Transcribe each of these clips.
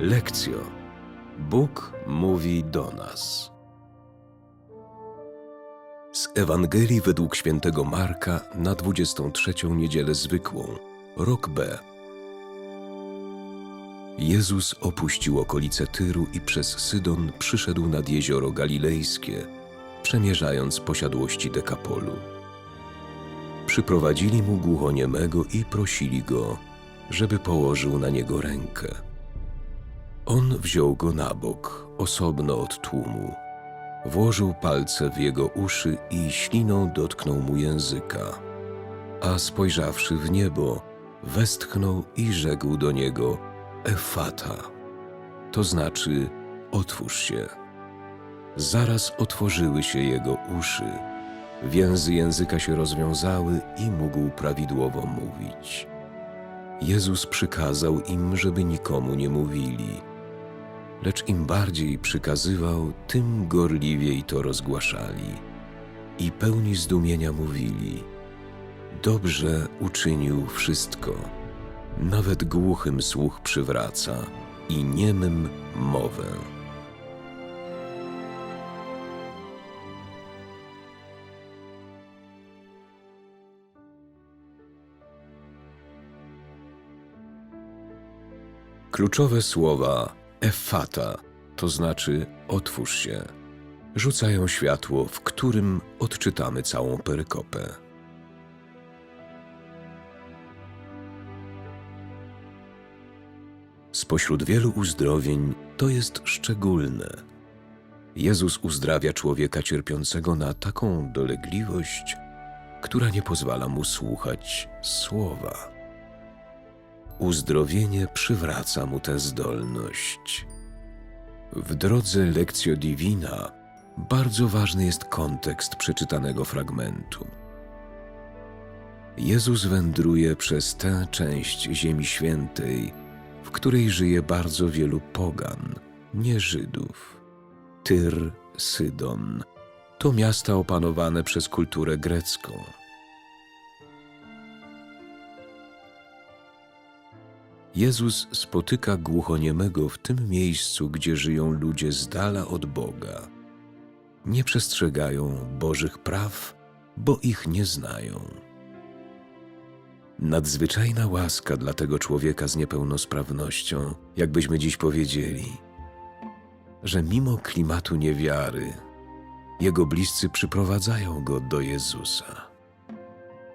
Lekcjo. Bóg mówi do nas. Z Ewangelii według świętego Marka na 23 niedzielę zwykłą, rok B. Jezus opuścił okolice Tyru i przez Sydon przyszedł nad jezioro Galilejskie, przemierzając posiadłości Dekapolu. Przyprowadzili mu głuchoniemego i prosili go, żeby położył na niego rękę. On wziął go na bok, osobno od tłumu. Włożył palce w jego uszy i śliną dotknął mu języka. A spojrzawszy w niebo, westchnął i rzekł do niego Efata, to znaczy otwórz się. Zaraz otworzyły się jego uszy, więzy języka się rozwiązały i mógł prawidłowo mówić. Jezus przykazał im, żeby nikomu nie mówili, lecz im bardziej przykazywał, tym gorliwiej to rozgłaszali. I pełni zdumienia mówili: Dobrze uczynił wszystko. Nawet głuchym słuch przywraca i niemym mowę. Kluczowe słowa efata, to znaczy otwórz się, rzucają światło, w którym odczytamy całą perykopę. Spośród wielu uzdrowień to jest szczególne. Jezus uzdrawia człowieka cierpiącego na taką dolegliwość, która nie pozwala mu słuchać słowa. Uzdrowienie przywraca mu tę zdolność. W drodze Lectio Divina bardzo ważny jest kontekst przeczytanego fragmentu. Jezus wędruje przez tę część Ziemi Świętej, w której żyje bardzo wielu pogan, nie Żydów. Tyr, Sydon to miasta opanowane przez kulturę grecką. Jezus spotyka głuchoniemego w tym miejscu, gdzie żyją ludzie z dala od Boga. Nie przestrzegają Bożych praw, bo ich nie znają. Nadzwyczajna łaska dla tego człowieka z niepełnosprawnością, jakbyśmy dziś powiedzieli, że mimo klimatu niewiary, jego bliscy przyprowadzają go do Jezusa.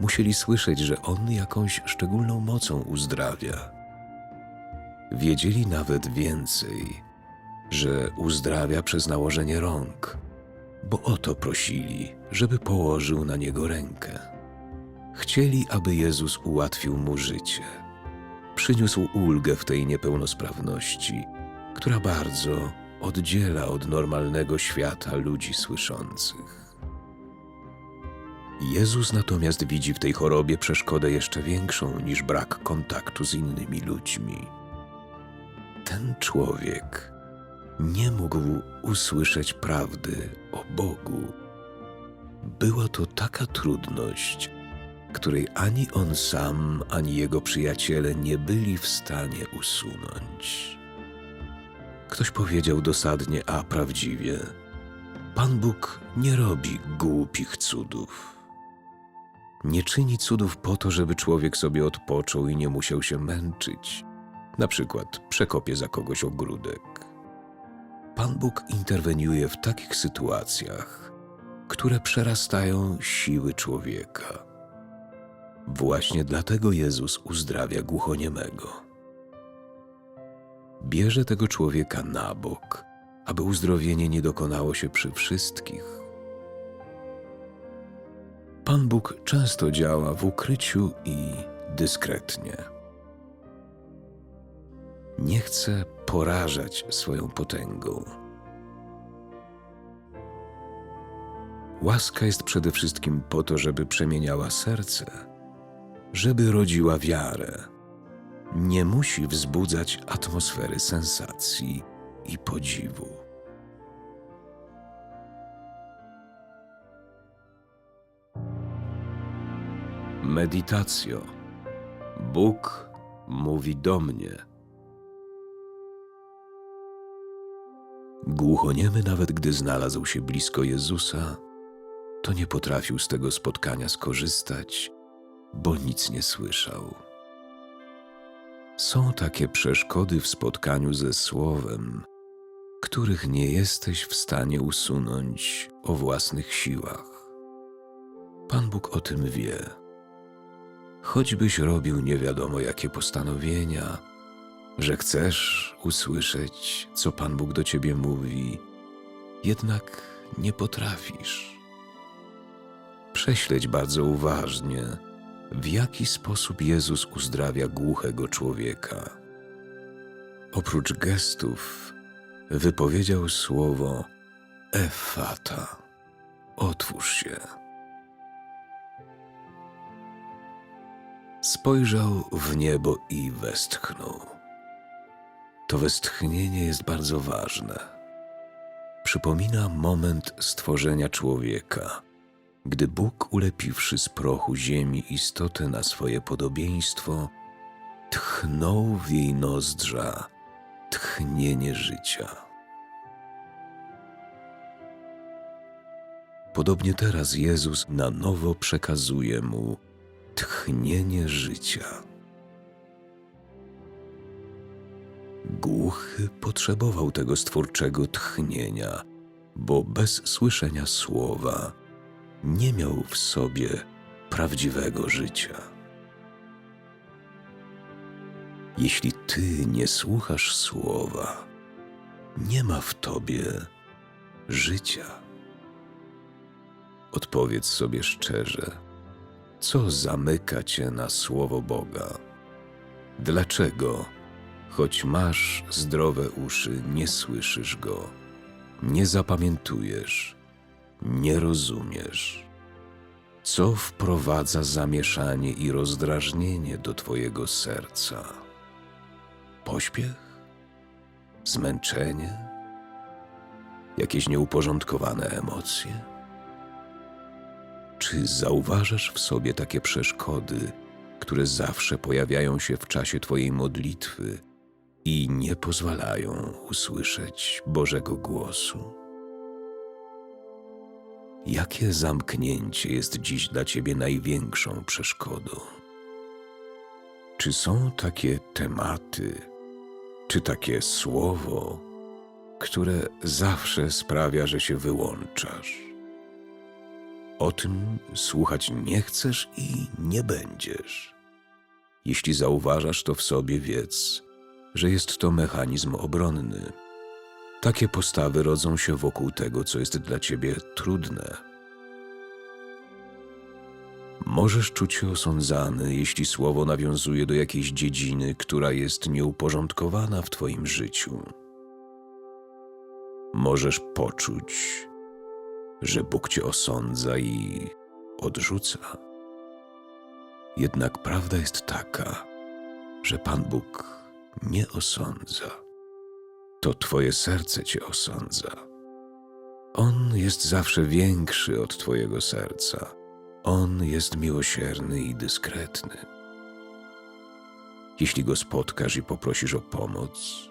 Musieli słyszeć, że On jakąś szczególną mocą uzdrawia. Wiedzieli nawet więcej, że uzdrawia przez nałożenie rąk, bo o to prosili, żeby położył na niego rękę. Chcieli, aby Jezus ułatwił mu życie. Przyniósł ulgę w tej niepełnosprawności, która bardzo oddziela od normalnego świata ludzi słyszących. Jezus natomiast widzi w tej chorobie przeszkodę jeszcze większą niż brak kontaktu z innymi ludźmi. Ten człowiek nie mógł usłyszeć prawdy o Bogu. Była to taka trudność, której ani on sam, ani jego przyjaciele nie byli w stanie usunąć. Ktoś powiedział dosadnie, a prawdziwie: Pan Bóg nie robi głupich cudów. Nie czyni cudów po to, żeby człowiek sobie odpoczął i nie musiał się męczyć, na przykład przekopie za kogoś ogródek. Pan Bóg interweniuje w takich sytuacjach, które przerastają siły człowieka. Właśnie dlatego Jezus uzdrawia głuchoniemego. Bierze tego człowieka na bok, aby uzdrowienie nie dokonało się przy wszystkich. Pan Bóg często działa w ukryciu i dyskretnie. Nie chce porażać swoją potęgą. Łaska jest przede wszystkim po to, żeby przemieniała serce, żeby rodziła wiarę. Nie musi wzbudzać atmosfery sensacji i podziwu. Meditacjo. Bóg mówi do mnie. Głuchoniemy, nawet gdy znalazł się blisko Jezusa, to nie potrafił z tego spotkania skorzystać, bo nic nie słyszał. Są takie przeszkody w spotkaniu ze Słowem, których nie jesteś w stanie usunąć o własnych siłach. Pan Bóg o tym wie. Choćbyś robił nie wiadomo jakie postanowienia, że chcesz usłyszeć, co Pan Bóg do ciebie mówi, jednak nie potrafisz. Prześledź bardzo uważnie, w jaki sposób Jezus uzdrawia głuchego człowieka. Oprócz gestów, wypowiedział słowo Efata. Otwórz się. Spojrzał w niebo i westchnął. To westchnienie jest bardzo ważne. Przypomina moment stworzenia człowieka, gdy Bóg, ulepiwszy z prochu ziemi istotę na swoje podobieństwo, tchnął w jej nozdrza tchnienie życia. Podobnie teraz Jezus na nowo przekazuje mu tchnienie życia. Głuchy potrzebował tego stwórczego tchnienia, bo bez słyszenia słowa nie miał w sobie prawdziwego życia. Jeśli ty nie słuchasz słowa, nie ma w tobie życia. Odpowiedz sobie szczerze, co zamyka cię na słowo Boga? Dlaczego, choć masz zdrowe uszy, nie słyszysz go, nie zapamiętujesz, nie rozumiesz? Co wprowadza zamieszanie i rozdrażnienie do twojego serca? Pośpiech? Zmęczenie? Jakieś nieuporządkowane emocje? Czy zauważasz w sobie takie przeszkody, które zawsze pojawiają się w czasie Twojej modlitwy i nie pozwalają usłyszeć Bożego głosu? Jakie zamknięcie jest dziś dla Ciebie największą przeszkodą? Czy są takie tematy, czy takie słowo, które zawsze sprawia, że się wyłączasz? O tym słuchać nie chcesz i nie będziesz. Jeśli zauważasz to w sobie, wiedz, że jest to mechanizm obronny. Takie postawy rodzą się wokół tego, co jest dla ciebie trudne. Możesz czuć się osądzany, jeśli słowo nawiązuje do jakiejś dziedziny, która jest nieuporządkowana w twoim życiu. Możesz poczuć, że Bóg cię osądza i odrzuca. Jednak prawda jest taka, że Pan Bóg nie osądza. To Twoje serce cię osądza. On jest zawsze większy od Twojego serca. On jest miłosierny i dyskretny. Jeśli go spotkasz i poprosisz o pomoc,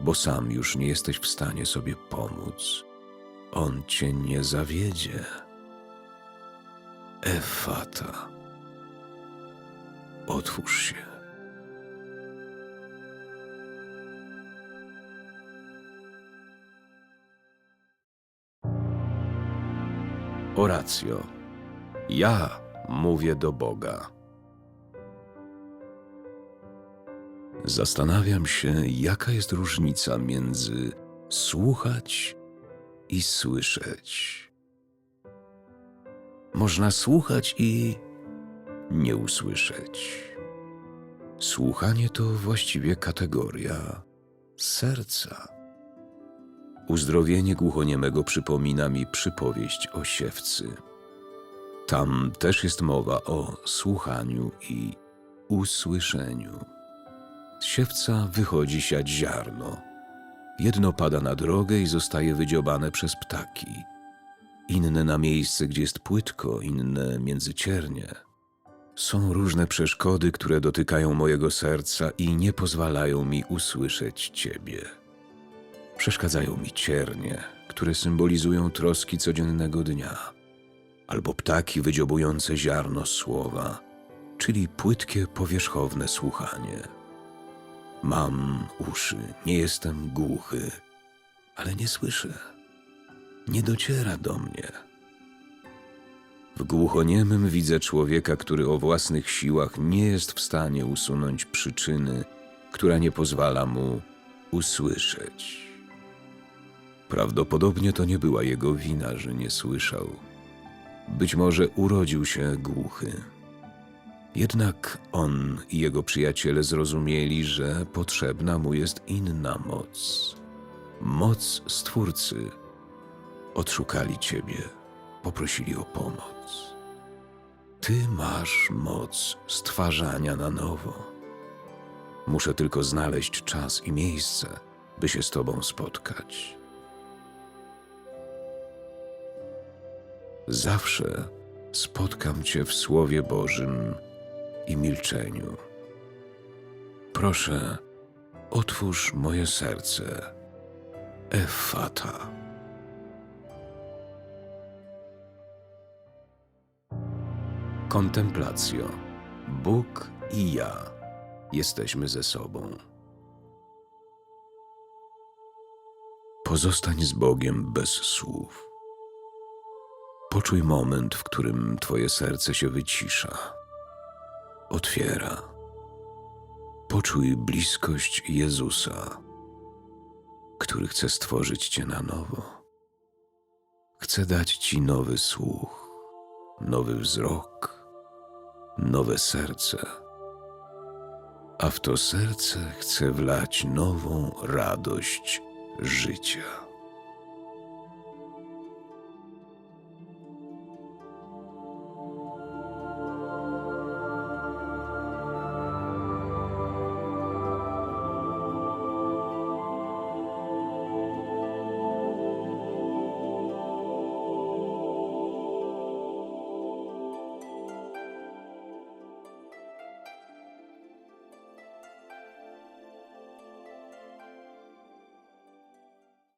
bo sam już nie jesteś w stanie sobie pomóc, on cię nie zawiedzie. Efata. Otwórz się. Oracjo. Ja mówię do Boga. Zastanawiam się, jaka jest różnica między słuchać i słyszeć. Można słuchać i nie usłyszeć. Słuchanie to właściwie kategoria serca. Uzdrowienie głuchoniemego przypomina mi przypowieść o siewcy. Tam też jest mowa o słuchaniu i usłyszeniu. Siewca wychodzi siać ziarno. Jedno pada na drogę i zostaje wydziobane przez ptaki. Inne na miejsce, gdzie jest płytko, inne między ciernie. Są różne przeszkody, które dotykają mojego serca i nie pozwalają mi usłyszeć Ciebie. Przeszkadzają mi ciernie, które symbolizują troski codziennego dnia, albo ptaki wydziobujące ziarno słowa, czyli płytkie, powierzchowne słuchanie. Mam uszy, nie jestem głuchy, ale nie słyszę. Nie dociera do mnie. W głuchoniemym widzę człowieka, który o własnych siłach nie jest w stanie usunąć przyczyny, która nie pozwala mu usłyszeć. Prawdopodobnie to nie była jego wina, że nie słyszał. Być może urodził się głuchy. Jednak on i jego przyjaciele zrozumieli, że potrzebna mu jest inna moc. Moc Stwórcy. Odszukali Ciebie, poprosili o pomoc. Ty masz moc stwarzania na nowo. Muszę tylko znaleźć czas i miejsce, by się z Tobą spotkać. Zawsze spotkam Cię w Słowie Bożym i milczeniu. Proszę, otwórz moje serce. Efata. Kontemplacjo. Bóg i ja jesteśmy ze sobą. Pozostań z Bogiem bez słów. Poczuj moment, w którym Twoje serce się wycisza, otwiera. Poczuj bliskość Jezusa, który chce stworzyć Cię na nowo. Chce dać Ci nowy słuch, nowy wzrok, nowe serce. A w to serce chce wlać nową radość życia.